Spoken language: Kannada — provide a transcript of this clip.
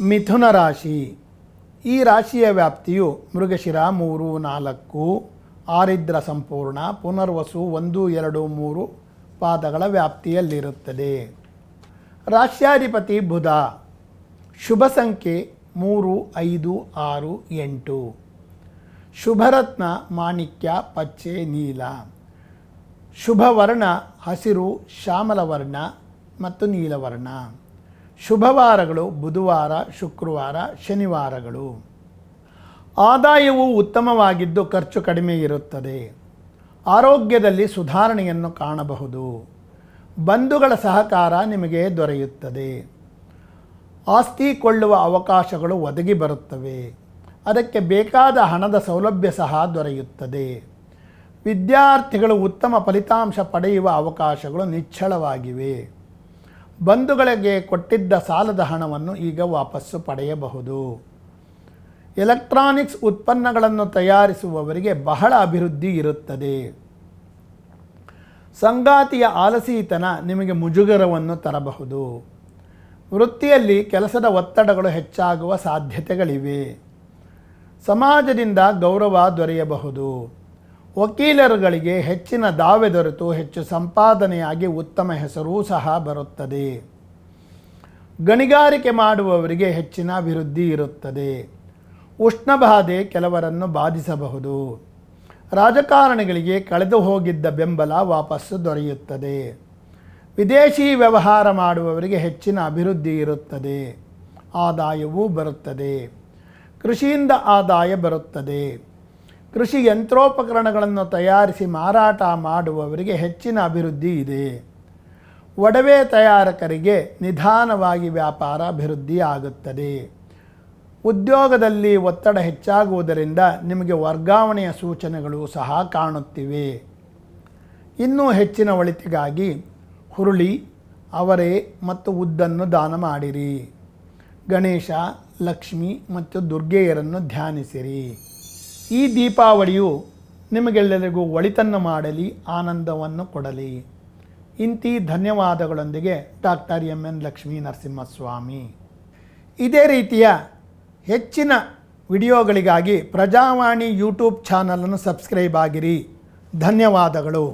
ಮಿಥುನ ರಾಶಿ. ಈ ರಾಶಿಯ ವ್ಯಾಪ್ತಿಯು ಮೃಗಶಿರ ಮೂರು ನಾಲ್ಕು, ಆರಿದ್ರ ಸಂಪೂರ್ಣ, ಪುನರ್ವಸು ಒಂದು, ಎರಡು, ಮೂರು ಪಾದಗಳ ವ್ಯಾಪ್ತಿಯಲ್ಲಿರುತ್ತದೆ. ರಾಶ್ಯಾಧಿಪತಿ ಬುಧ. ಶುಭ ಸಂಖ್ಯೆ ಮೂರು, ಐದು, ಆರು, ಎಂಟು. ಶುಭರತ್ನ ಮಾಣಿಕ್ಯ ಪಚ್ಚೆ ನೀಲ. ಶುಭವರ್ಣ ಹಸಿರು, ಶ್ಯಾಮಲವರ್ಣ ಮತ್ತು ನೀಲವರ್ಣ. ಶುಭವಾರಗಳು, ಬುಧವಾರ, ಶುಕ್ರವಾರ, ಶನಿವಾರಗಳು. ಆದಾಯವು ಉತ್ತಮವಾಗಿದ್ದು ಖರ್ಚು ಕಡಿಮೆ ಇರುತ್ತದೆ. ಆರೋಗ್ಯದಲ್ಲಿ ಸುಧಾರಣೆಯನ್ನು ಕಾಣಬಹುದು. ಬಂಧುಗಳ ಸಹಕಾರ ನಿಮಗೆ ದೊರೆಯುತ್ತದೆ. ಆಸ್ತಿ ಕೊಳ್ಳುವ ಅವಕಾಶಗಳು ಒದಗಿ ಬರುತ್ತವೆ. ಅದಕ್ಕೆ ಬೇಕಾದ ಹಣದ ಸೌಲಭ್ಯ ಸಹ ದೊರೆಯುತ್ತದೆ. ವಿದ್ಯಾರ್ಥಿಗಳು ಉತ್ತಮ ಫಲಿತಾಂಶ ಪಡೆಯುವ ಅವಕಾಶಗಳು ನಿಚ್ಚಳವಾಗಿವೆ. ಬಂಧುಗಳಿಗೆ ಕೊಟ್ಟಿದ್ದ ಸಾಲದ ಹಣವನ್ನು ಈಗ ವಾಪಸ್ಸು ಪಡೆಯಬಹುದು. ಎಲೆಕ್ಟ್ರಾನಿಕ್ಸ್ ಉತ್ಪನ್ನಗಳನ್ನು ತಯಾರಿಸುವವರಿಗೆ ಬಹಳ ಅಭಿವೃದ್ಧಿ ಇರುತ್ತದೆ. ಸಂಗಾತಿಯ ಆಲಸೀತನ ನಿಮಗೆ ಮುಜುಗರವನ್ನು ತರಬಹುದು. ವೃತ್ತಿಯಲ್ಲಿ ಕೆಲಸದ ಒತ್ತಡಗಳು ಹೆಚ್ಚಾಗುವ ಸಾಧ್ಯತೆಗಳಿವೆ. ಸಮಾಜದಿಂದ ಗೌರವ ದೊರೆಯಬಹುದು. ವಕೀಲರುಗಳಿಗೆ ಹೆಚ್ಚಿನ ದಾವೆ ದೊರೆತು ಹೆಚ್ಚು ಸಂಪಾದನೆಯಾಗಿ ಉತ್ತಮ ಹೆಸರೂ ಸಹ ಬರುತ್ತದೆ. ಗಣಿಗಾರಿಕೆ ಮಾಡುವವರಿಗೆ ಹೆಚ್ಚಿನ ಅಭಿವೃದ್ಧಿ ಇರುತ್ತದೆ. ಉಷ್ಣಬಾಧೆ ಕೆಲವರನ್ನು ಬಾಧಿಸಬಹುದು. ರಾಜಕಾರಣಿಗಳಿಗೆ ಕಳೆದು ಹೋಗಿದ್ದ ಬೆಂಬಲ ವಾಪಸ್ಸು ದೊರೆಯುತ್ತದೆ. ವಿದೇಶಿ ವ್ಯವಹಾರ ಮಾಡುವವರಿಗೆ ಹೆಚ್ಚಿನ ಅಭಿವೃದ್ಧಿ ಇರುತ್ತದೆ. ಆದಾಯವೂ ಬರುತ್ತದೆ. ಕೃಷಿಯಿಂದ ಆದಾಯ ಬರುತ್ತದೆ. ಕೃಷಿ ಯಂತ್ರೋಪಕರಣಗಳನ್ನು ತಯಾರಿಸಿ ಮಾರಾಟ ಮಾಡುವವರಿಗೆ ಹೆಚ್ಚಿನ ಅಭಿವೃದ್ಧಿ ಇದೆ. ಒಡವೆ ತಯಾರಕರಿಗೆ ನಿಧಾನವಾಗಿ ವ್ಯಾಪಾರ ಅಭಿವೃದ್ಧಿ ಆಗುತ್ತದೆ ಉದ್ಯೋಗದಲ್ಲಿ ಒತ್ತಡ ಹೆಚ್ಚಾಗುವುದರಿಂದ ನಿಮಗೆ ವರ್ಗಾವಣೆಯ ಸೂಚನೆಗಳು ಸಹ ಕಾಣುತ್ತಿವೆ. ಇನ್ನೂ ಹೆಚ್ಚಿನ ಒಳಿತಿಗಾಗಿ ಹುರುಳಿ, ಅವರೆ ಮತ್ತು ಉದ್ದನ್ನು ದಾನ ಮಾಡಿರಿ. ಗಣೇಶ, ಲಕ್ಷ್ಮಿ ಮತ್ತು ದುರ್ಗೆಯರನ್ನು ಧ್ಯಾನಿಸಿರಿ. ಈ ದೀಪಾವಳಿಯು ನಿಮಗೆಲ್ಲರಿಗೂ ಒಳಿತನ್ನು ಮಾಡಲಿ, ಆನಂದವನ್ನು ಕೊಡಲಿ. ಇಂತಿ ಧನ್ಯವಾದಗಳೊಂದಿಗೆ doctor M N Lakshmi Narasimhaswamy. ಇದೇ ರೀತಿಯ ಹೆಚ್ಚಿನ ವಿಡಿಯೋಗಳಿಗಾಗಿ ಪ್ರಜಾವಾಣಿ ಯೂಟ್ಯೂಬ್ ಚಾನಲನ್ನು ಸಬ್ಸ್ಕ್ರೈಬ್ ಆಗಿರಿ. ಧನ್ಯವಾದಗಳು.